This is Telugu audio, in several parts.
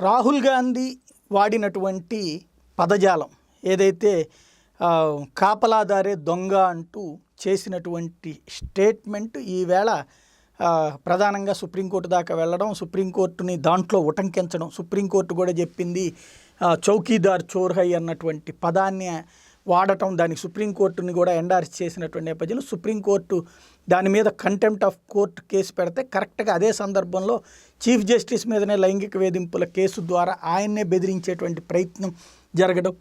రాహుల్ గాంధీ వాడినటువంటి పదజాలం ఏదైతే కాపలాదారే దొంగ అంటూ చేసినటువంటి స్టేట్మెంట్ ఈవేళ ప్రధానంగా సుప్రీంకోర్టు దాకా వెళ్ళడం సుప్రీంకోర్టుని దాంట్లో ఉటంకించడం సుప్రీంకోర్టు కూడా చెప్పింది చౌకీదార్ చోర్హై అన్నటువంటి పదాన్ని వాడటం దానికి సుప్రీంకోర్టుని కూడా ఎండార్స్ చేసినటువంటి నేపథ్యంలో సుప్రీంకోర్టు దాని మీద కంటెంప్ట్ ఆఫ్ కోర్టు కేసు పెడితే కరెక్ట్గా అదే సందర్భంలో చీఫ్ జస్టిస్ మీదనే లైంగిక వేధింపుల కేసు ద్వారా ఆయన్నే బెదిరించేటువంటి ప్రయత్నం జరగడం.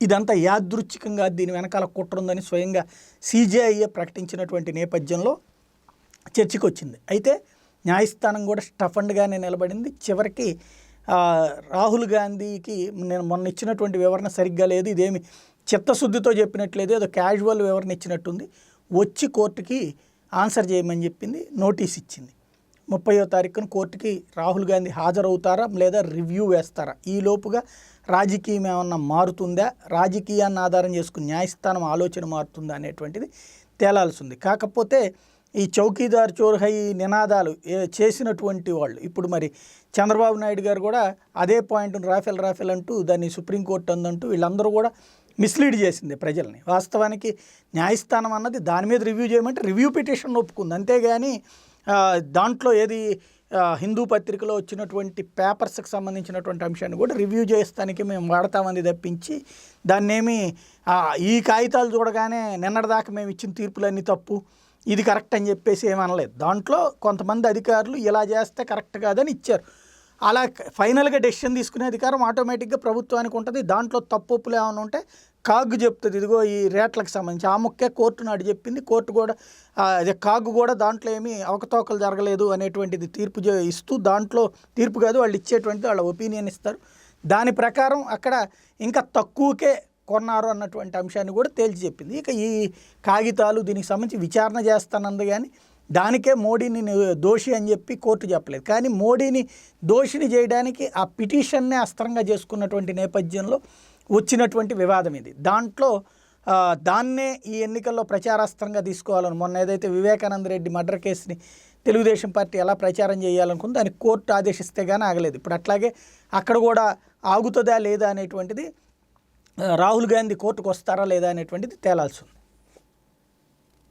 ఇదంతా యాదృచ్ఛికంగా దీని వెనకాల కుట్ర ఉందని స్వయంగా సీజేఐఏ ప్రకటించినటువంటి నేపథ్యంలో చర్చకు వచ్చింది అయితే న్యాయస్థానం కూడా స్టఫండ్గానే నిలబడింది. చివరికి రాహుల్ గాంధీకి నేను మొన్న ఇచ్చినటువంటి వివరణ సరిగ్గా లేదు. ఇదేమి చిత్తశుద్ధితో చెప్పినట్లేదు. ఏదో క్యాజువల్ వివరణ ఇచ్చినట్టుంది. వచ్చి కోర్టుకి ఆన్సర్ చేయమని చెప్పింది నోటీస్ ఇచ్చింది. ముప్పయో తారీఖున కోర్టుకి రాహుల్ గాంధీ హాజరవుతారా లేదా రివ్యూ వేస్తారా? ఈ లోపుగా రాజకీయం ఏమన్నా మారుతుందా? రాజకీయాన్ని ఆధారం చేసుకుని న్యాయస్థానం ఆలోచన మారుతుందా అనేటువంటిది తేలాల్సి ఉంది కాకపోతే ఈ చౌకీదార్ చోర్హై నినాదాలు చేసినటువంటి వాళ్ళు ఇప్పుడు మరి చంద్రబాబు నాయుడు గారు కూడా అదే పాయింట్ రాఫెల్ రాఫెల్ అంటూ దాన్ని సుప్రీంకోర్టు అందంటూ వీళ్ళందరూ కూడా మిస్లీడ్ చేసింది ప్రజల్ని. వాస్తవానికి న్యాయస్థానం అన్నది దాని మీద రివ్యూ చేయమంటే రివ్యూ పిటిషన్ ఒప్పుకుంది. అంతేగాని దాంట్లో ఏది హిందూ పత్రికలో వచ్చినటువంటి పేపర్స్కి సంబంధించినటువంటి అంశాన్ని కూడా రివ్యూ చేస్తానికి మేము వాడతామని తప్పించి దాన్నేమి ఈ కాగితాలు చూడగానే నిన్నటిదాకా మేము ఇచ్చిన తీర్పులన్నీ తప్పు ఇది కరెక్ట్ అని చెప్పేసి ఏమనలేదు. దాంట్లో కొంతమంది అధికారులు ఇలా చేస్తే కరెక్ట్ కాదని ఇచ్చారు. అలా ఫైనల్గా డెసిషన్ తీసుకునే అధికారం ఆటోమేటిక్గా ప్రభుత్వానికి ఉంటుంది. దాంట్లో తప్పులు ఏమైనా ఉంటే కాగ్ చెప్తుంది. ఇదిగో ఈ రేట్లకు సంబంధించి ఆ ముక్కే కోర్టు నాడు చెప్పింది. కోర్టు కూడా అదే కాగ్ కూడా దాంట్లో ఏమీ అవకతవకలు జరగలేదు అనేటువంటిది తీర్పు ఇస్తూ దాంట్లో తీర్పు కాదు వాళ్ళు ఇచ్చేటువంటిది వాళ్ళ ఒపీనియన్ ఇస్తారు. దాని ప్రకారం అక్కడ ఇంకా తక్కువకే కొన్నారు అన్నటువంటి అంశాన్ని కూడా తేల్చి చెప్పింది. ఇక ఈ కాగితాలు దీనికి సంబంధించి విచారణ చేస్తానంది కానీ దానికే మోడీని దోషి అని చెప్పి కోర్టు చెప్పలేదు. కానీ మోడీని దోషిని చేయడానికి ఆ పిటిషన్నే అస్త్రంగా చేసుకున్నటువంటి నేపథ్యంలో వచ్చినటువంటి వివాదం ఇది. దాంట్లో దాన్నే ఈ ఎన్నికల్లో ప్రచారాస్త్రంగా తీసుకోవాలని మొన్న ఏదైతే వివేకానంద రెడ్డి మర్డర్ కేసుని తెలుగుదేశం పార్టీ ఎలా ప్రచారం చేయాలనుకుంది దానికి కోర్టు ఆదేశిస్తే కానీ ఆగలేదు. ఇప్పుడు అట్లాగే అక్కడ కూడా ఆగుతుందా లేదా అనేటువంటిది రాహుల్ గాంధీ కోర్టుకు వస్తారా లేదా అనేటువంటిది తేలాల్సి ఉంది.